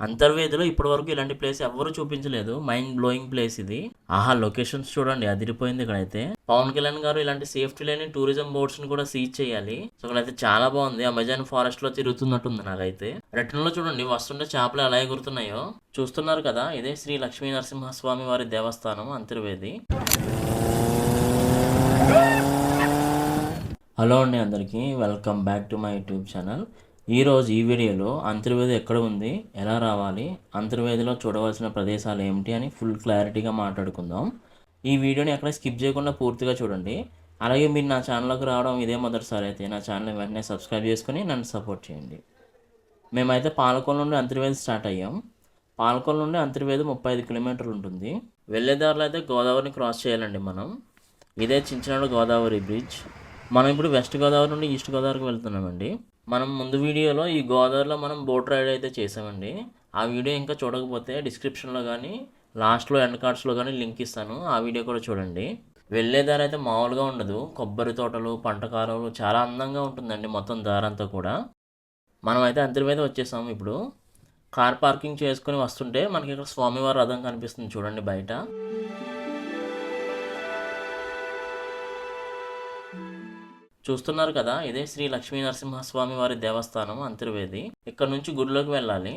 అంతర్వేదిలో ఇప్పటి వరకు ఇలాంటి ప్లేస్ ఎవరు చూపించలేదు. మైండ్ బ్లోయింగ్ ప్లేస్ ఇది. ఆహా లొకేషన్స్ చూడండి అదిరిపోయింది ఇక్కడైతే. పవన్ కళ్యాణ్ గారు ఇలాంటి సేఫ్టీ లేని టూరిజం బోర్డ్స్ని కూడా సీజ్ చేయాలి. సో ఇక్కడైతే చాలా బాగుంది. అమెజాన్ ఫారెస్ట్లో తిరుగుతున్నట్టుంది నాకైతే. రిటర్న్లో చూడండి వస్తుంటే చేపలు ఎలా ఎగురుతున్నాయో. చూస్తున్నారు కదా ఇదే శ్రీ లక్ష్మీ నరసింహస్వామి వారి దేవస్థానం అంతర్వేది. హలో అండి అందరికీ. Welcome back to my YouTube channel ఈరోజు ఈ వీడియోలో అంతర్వేది ఎక్కడ ఉంది ఎలా రావాలి అంతర్వేదిలో చూడవలసిన ప్రదేశాలు ఏమిటి అని ఫుల్ క్లారిటీగా మాట్లాడుకుందాం. ఈ వీడియోని ఎక్కడ స్కిప్ చేయకుండా పూర్తిగా చూడండి. అలాగే మీరు నా ఛానల్లోకి రావడం ఇదే మొదటిసారి అయితే నా ఛానల్ వెంటనే సబ్స్క్రైబ్ చేసుకుని నన్ను సపోర్ట్ చేయండి. మేమైతే పాలకొల నుండి అంతర్వేది స్టార్ట్ అయ్యాం. పాలకొల నుండి అంతర్వేది ముప్పై ఐదు కిలోమీటర్లు ఉంటుంది. వెళ్ళే దారిలో అయితే గోదావరిని క్రాస్ చేయాలండి మనం. ఇదే చించినాడు గోదావరి బ్రిడ్జ్ మనం ఇప్పుడు వెస్ట్ గోదావరి నుండి ఈస్ట్ గోదావరికి వెళ్తున్నామండి. మనం ముందు వీడియోలో ఈ గోదావరిలో మనం బోట్ రైడ్ అయితే చేసామండి. ఆ వీడియో ఇంకా చూడకపోతే డిస్క్రిప్షన్లో కానీ లాస్ట్లో ఎండ్ కార్డ్స్లో కానీ లింక్ ఇస్తాను. ఆ వీడియో కూడా చూడండి. వెళ్ళే దారి అయితే మామూలుగా ఉండదు. కొబ్బరి తోటలు పంట కాలువలు చాలా అందంగా ఉంటుందండి మొత్తం దారంతా కూడా. మనం అయితే అంతరి మీద వచ్చేసాము ఇప్పుడు. కార్ పార్కింగ్ చేసుకుని వస్తుంటే మనకి ఇక్కడ స్వామివారి రథం కనిపిస్తుంది చూడండి బయట. చూస్తున్నారు కదా ఇదే శ్రీ లక్ష్మీ నరసింహస్వామి వారి దేవస్థానం అంతర్వేది. ఇక్కడ నుంచి గుడిలోకి వెళ్ళాలి.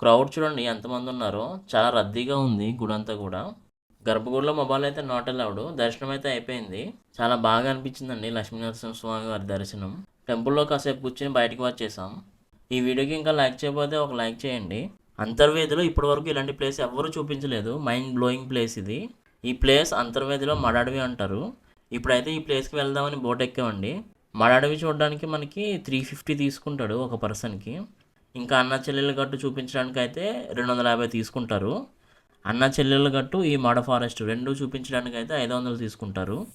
క్రౌడ్ చూడండి ఎంతమంది ఉన్నారో. చాలా రద్దీగా ఉంది గుడంతా కూడా. గర్భగుడిలో మొబైల్ అయితే నాట్ అలౌడ్ దర్శనం అయితే అయిపోయింది. చాలా బాగా అనిపించిందండి లక్ష్మీ నరసింహస్వామి వారి దర్శనం. టెంపుల్లో కాసేపు కూర్చొని బయటకు వచ్చేసాం ఈ వీడియోకి ఇంకా లైక్ చేయకపోతే ఒక లైక్ చేయండి. అంతర్వేదిలో ఇప్పటివరకు ఇలాంటి ప్లేస్ ఎవ్వరూ చూపించలేదు. మైండ్ బ్లోయింగ్ ప్లేస్ ఇది. ఈ ప్లేస్ అంతర్వేదిలో మడాడవి అంటారు. ఇప్పుడైతే ఈ ప్లేస్కి వెళ్దామని బోట్ ఎక్కామండి. మడాడవి చూడడానికి మనకి త్రీ ఫిఫ్టీ తీసుకుంటాడు ఒక పర్సన్కి. ఇంకా అన్న చెల్లెల గట్టు చూపించడానికి అయితే రెండు వందల యాభై తీసుకుంటారు. అన్న చెల్లెల గట్టు ఈ మడ ఫారెస్ట్ రెండు చూపించడానికి అయితే ఐదు వందలు తీసుకుంటారు.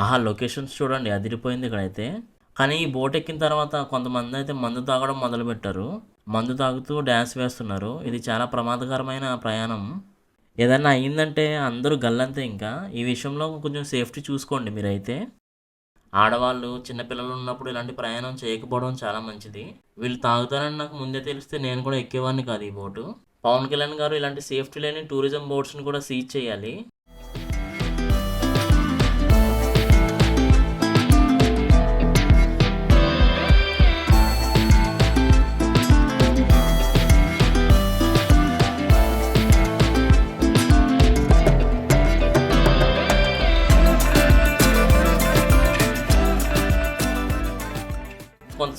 ఆహా లొకేషన్స్ చూడండి అదిరిపోయింది ఇక్కడైతే. కానీ ఈ బోట్ ఎక్కిన తర్వాత కొంతమంది అయితే మందు తాగడం మొదలుపెట్టారు. మందు తాగుతూ డ్యాన్స్ వేస్తున్నారు. ఇది చాలా ప్రమాదకరమైన ప్రయాణం. ఏదన్నా అయిందంటే అందరూ గల్లంతే ఇంకా. ఈ విషయంలో కొంచెం సేఫ్టీ చూసుకోండి మీరైతే. ఆడవాళ్ళు చిన్నపిల్లలు ఉన్నప్పుడు ఇలాంటి ప్రయాణం చేయకపోవడం చాలా మంచిది. వీళ్ళు తాగుతారని నాకు ముందే తెలిస్తే నేను కూడా ఎక్కేవాడిని కాదు ఈ బోటు. పవన్ కళ్యాణ్ గారు ఇలాంటి సేఫ్టీ లేని టూరిజం బోట్స్ని కూడా సీజ్ చేయాలి.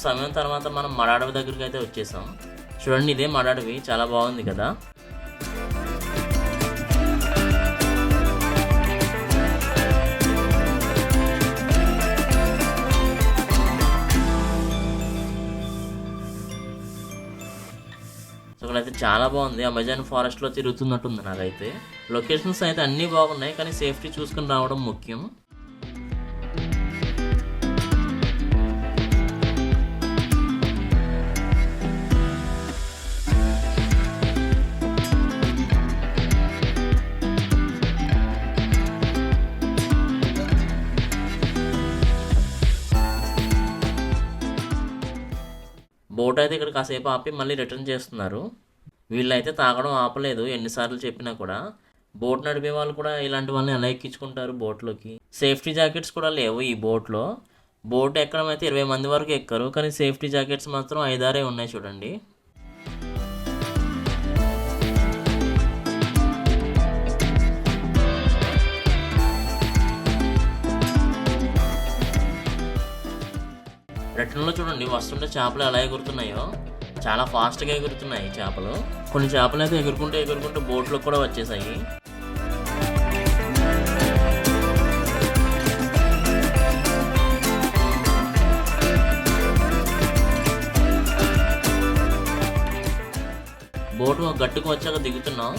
సమయం తర్వాత మనం మడాడవి దగ్గరికి అయితే వచ్చేసాం. చూడండి ఇదే మడాడవి. చాలా బాగుంది కదా. సో చాలా బాగుంది. అమెజాన్ ఫారెస్ట్లో తిరుగుతున్నట్టుంది నాకైతే. లొకేషన్స్ అయితే అన్నీ బాగున్నాయి కానీ సేఫ్టీ చూసుకుని రావడం ముఖ్యం. బోట్ అయితే ఇక్కడ కాసేపు ఆపి మళ్ళీ రిటర్న్ చేస్తున్నారు. వీళ్ళైతే తాగడం ఆపలేదు ఎన్నిసార్లు చెప్పినా కూడా. బోట్ నడిపే వాళ్ళు కూడా ఇలాంటి వాళ్ళని ఎలా ఎక్కించుకుంటారు బోట్లోకి? సేఫ్టీ జాకెట్స్ కూడా లేవు ఈ బోట్లో. బోట్ ఎక్కడం అయితే ఇరవై మంది వరకు ఎక్కరు కానీ సేఫ్టీ జాకెట్స్ మాత్రం ఐదారే ఉన్నాయి చూడండి. పట్టణంలో చూడండి వస్తుంటే చేపలు ఎలా ఎగురుతున్నాయో చాలా ఫాస్ట్గా ఎగురుతున్నాయి చేపలు. కొన్ని చేపలు అయితే ఎగురుకుంటూ ఎగురుకుంటూ బోట్లు కూడా వచ్చేసాయి. బోటు గట్టుకు వచ్చాక దిగుతున్నాం.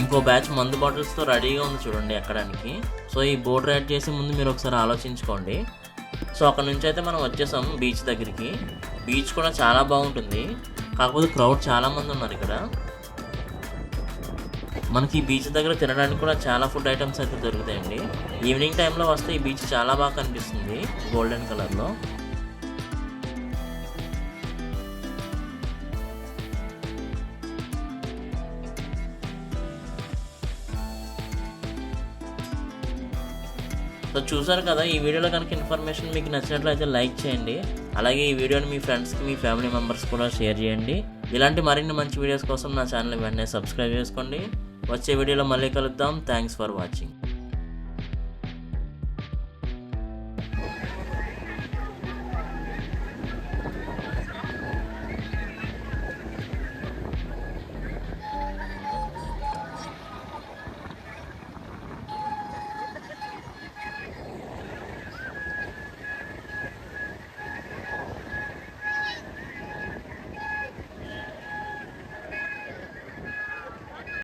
ఇంకో బ్యాచ్ మందు బాటిల్స్తో రెడీగా ఉంది చూడండి ఎక్కడానికి. సో ఈ బోట్ రైడ్ చేసే ముందు మీరు ఒకసారి ఆలోచించుకోండి. సో అక్కడ నుంచి అయితే మనం వచ్చేసాం బీచ్ దగ్గరికి. బీచ్ కూడా చాలా బాగుంటుంది. కాకపోతే క్రౌడ్ చాలామంది ఉన్నారు ఇక్కడ. మనకి ఈ బీచ్ దగ్గర తినడానికి కూడా చాలా ఫుడ్ ఐటమ్స్ అయితే దొరుకుతాయండి. ఈవినింగ్ టైంలో వస్తే ఈ బీచ్ చాలా బాగా కనిపిస్తుంది గోల్డెన్ కలర్లో. సో చూసారు కదా ఈ వీడియోలో కనుక ఇన్ఫర్మేషన్ మీకు నచ్చినట్లయితే లైక్ చేయండి. అలాగే ఈ వీడియోని మీ ఫ్రెండ్స్కి మీ ఫ్యామిలీ మెంబర్స్ కూడా షేర్ చేయండి. ఇలాంటి మరిన్ని మంచి వీడియోస్ కోసం నా ఛానల్ వెంటనే సబ్స్క్రైబ్ చేసుకోండి. వచ్చే వీడియోలో మళ్ళీ కలుద్దాం. Thanks for watching.